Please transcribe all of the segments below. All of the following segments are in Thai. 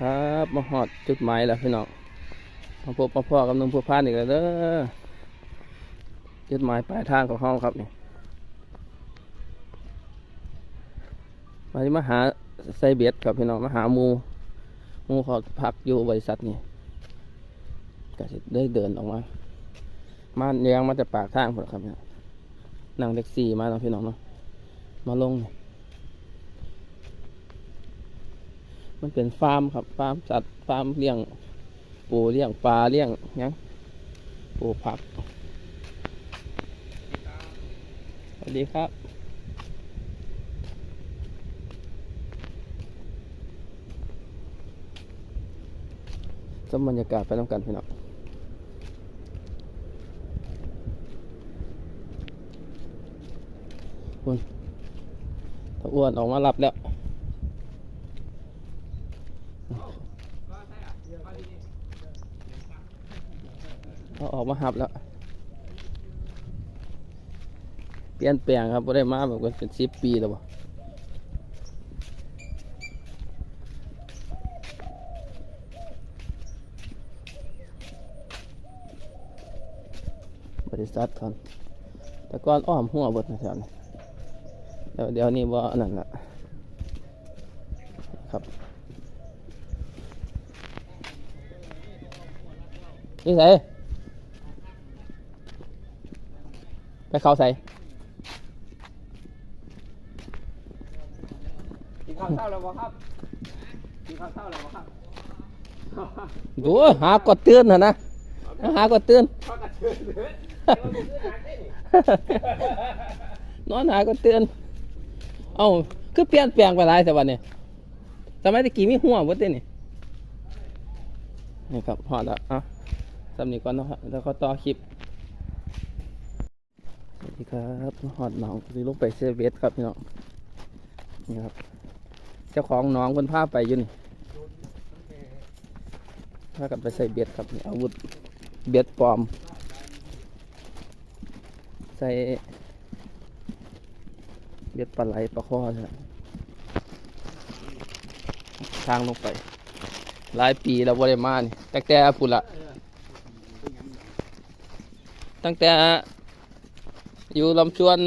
ครับมาหอดจุดหมายแล้วพี่น้องมาพบมาพ่อกับนุ่มผู้พานอีกแล้วเด้อจุดหมายปลายทางของห้องครับนี่มาที่มาหาไซเบียดครับพี่น้องมาหาหมูหมูขาพักอยู่บริษัทนี่ก็จะได้เดินออกมา มาเลี้ยงมาจากปากทางพุ่นครับเนี่ยนั่งแท็กซี่มาเนาะพี่น้องเนาะมาลงนี่ มันเป็นฟาร์มครับฟาร์มสัตว์ฟาร์มเลี้ยงปูเลี้ยงปลาเลี้ยงยังปูผักสวัสดีครับสมบรรยากาศไปน้ำกันพี่น้องคุณตาอ้วนออกมารับแล้ว เขาออกมาหับแล้ว เปลี่ยนแปลงครับไ่ได้มาแบบว่าเป็นสิบปีแล้วบ่บริษัทก่อนแต่ก่อนอ้อมหัวบดนะแถวนี้เดี๋ยวเดี๋ยวนี้ว่าอันนั้นละครับ นี่ใส่ไปเขาใส่กินข้าวเช้าแล้วบ่ครับกินข้าวเช้าแล้วบ่ครับดูหากดเตือนนะนะหากดเตือนข้าวกระเทือนเลยนอนหากดเตือนเอ้าคือเปลี่ยนแปลงไปหลายแต่วันนี้สมัยตะกี้มีหัวเบิดเด้นี่นี่ครับหอดแล้วอะ สำนีก่อนนะครับแล้วก็ต่อคลิป สวัสดีครับหอดหนองสิลงไปเซเวสครับพี่น้อง นี่ครับ เจ้าของน้องคนพาไปอยู่นี่พากันไปใส่เบ็ดครับอาวุธเบ็ดปลอม ใส่เบ็ดปลาไหลปลาข้อใช่ทางลงไป หลายปีแล้วบริมานี่ตั้งแต่ปุ่นละ ตั้งแต่อยู่ลำชวน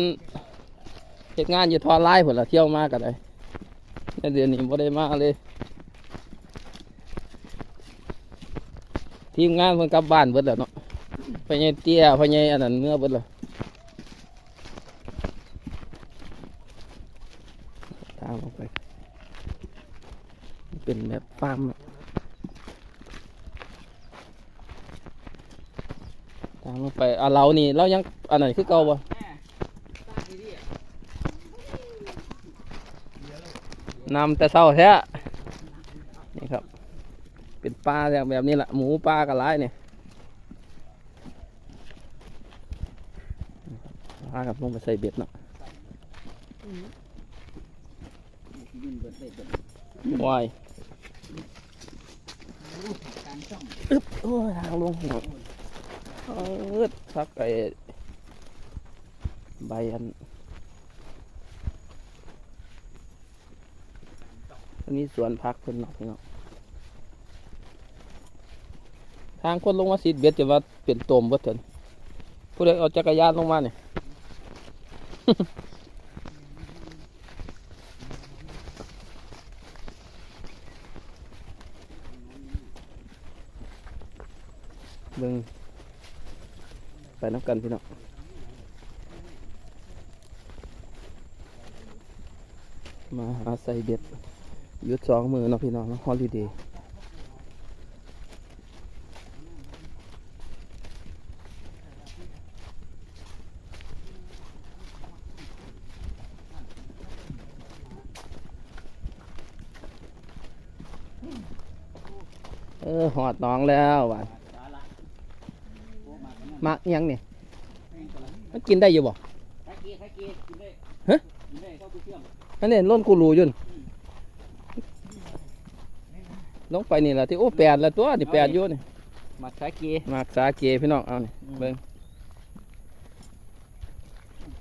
เหตุงานอยู่ทอไล่ผลละเที่ยวมากกันเลยในเดือนนี้บ่ได้มาเลย ทีมงานเพิ่นกลับบ้านเบิดแล้วเนาะพญายเตี้ยพญายอันนั้นเมื่อเบิดแล้วตามออกไป เป็นแบบฟาร์มอะตาม ลงไปอะเรานี่เรายังอันไหนคือเก่าบ่นำแต่เศร้าแท้นี่ครับ เป็นปลาอย่างแบบนี้แหละหมูปลากระไรเนี่ยปลากับลงไปใส่เบ็ดเนาะวายอึ๊บโอ้ยทางลงหัว เอิดพักไอใบอันอันนี้สวนพักคนนาะพี่น้องทางคนลงมาสีดเบ็ดจะว่าเป็นตมเบิดเถินผู้ใดเอาจักรยานลงมาเนี่ยเบิ่ง ไปน้ำกันพี่น้องมาหาใส่เบ็ดยุดสองมือเนาะพี่น้องนะฮอลิเดย์เออหอดน้องแล้วว่ะ มักอิหยังเนี่ยมันกินได้อยู่บ่ไข่เกียร์ไข่เกียร์กินได้ฮะกินได้เข้าตู้เชื่อมอันนี้ล้นกูรูอยุ่นลงไปนี่แหละที่โอ้แปดแล้วตัวนี่แปดอยู่นี่หมักไข่เกียร์มากสาเกพี่น้องเอานี่เบิ่ง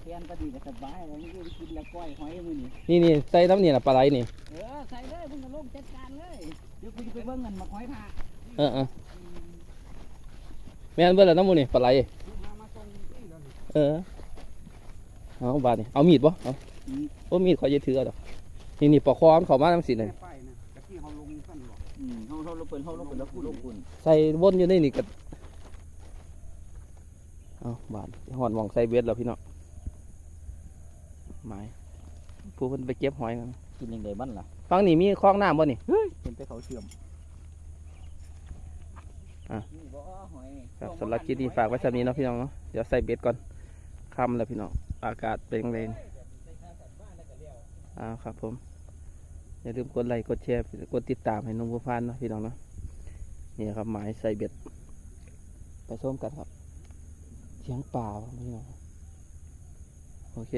แกนก็ดีก็สบายแล้วมันก็กินแล้วก้อยหอยมือนี่นี่นี่ใส่น้ำนี่ล่ะปลาไหลนี่เออใส่เลยมึงก็ลงจัดการเลยเดี๋ยวกูจะไปเบิ่งเงินมาหอยพาเออเออ แม่นเบิ่แล้วน้ำมูนี่ปลาไหลมามาส่งที่เดี๋ยวนี้เออเอาบาดนี่เอามีดบ่เอาโอ้มีดขอจะถือเอาดอกนี่นี่ปลาคอมันเข้ามาจังซี่แม่นี่ไปนะตะกี้เขาลงสั้นหรอกอืมเขาเขาลงเปิดเขาลงเปิดแล้วกูลงคุณใส่วนอยู่ในนี่ก็เอาบาดหอดหมองใส่เบ็ดแล้วพี่น้องหมายผู้เพิ่นไปเก็บหอยกันกินยังไงบ้านล่ะฟังนี่มีคลองน้ำบ่นี่เห็นแต่เขาเชื่อมอะนี่บ่หอย ครับสำหรับคลิปนี้ฝากไว้สำนี้เนาะพี่น้องเนาะเดี๋ยวใส่เบ็ดก่อนค่ำแล้วพี่น้องอากาศเป็นเลยอ้าวครับผม อย่าลืมกดไลค์กดแชร์กดติดตามให้น้องบัวพานเนาะพี่น้องเนาะนี่ครับหมายใส่เบ็ดไปส้มกันครับเสียงป่าพี่น้องโอเค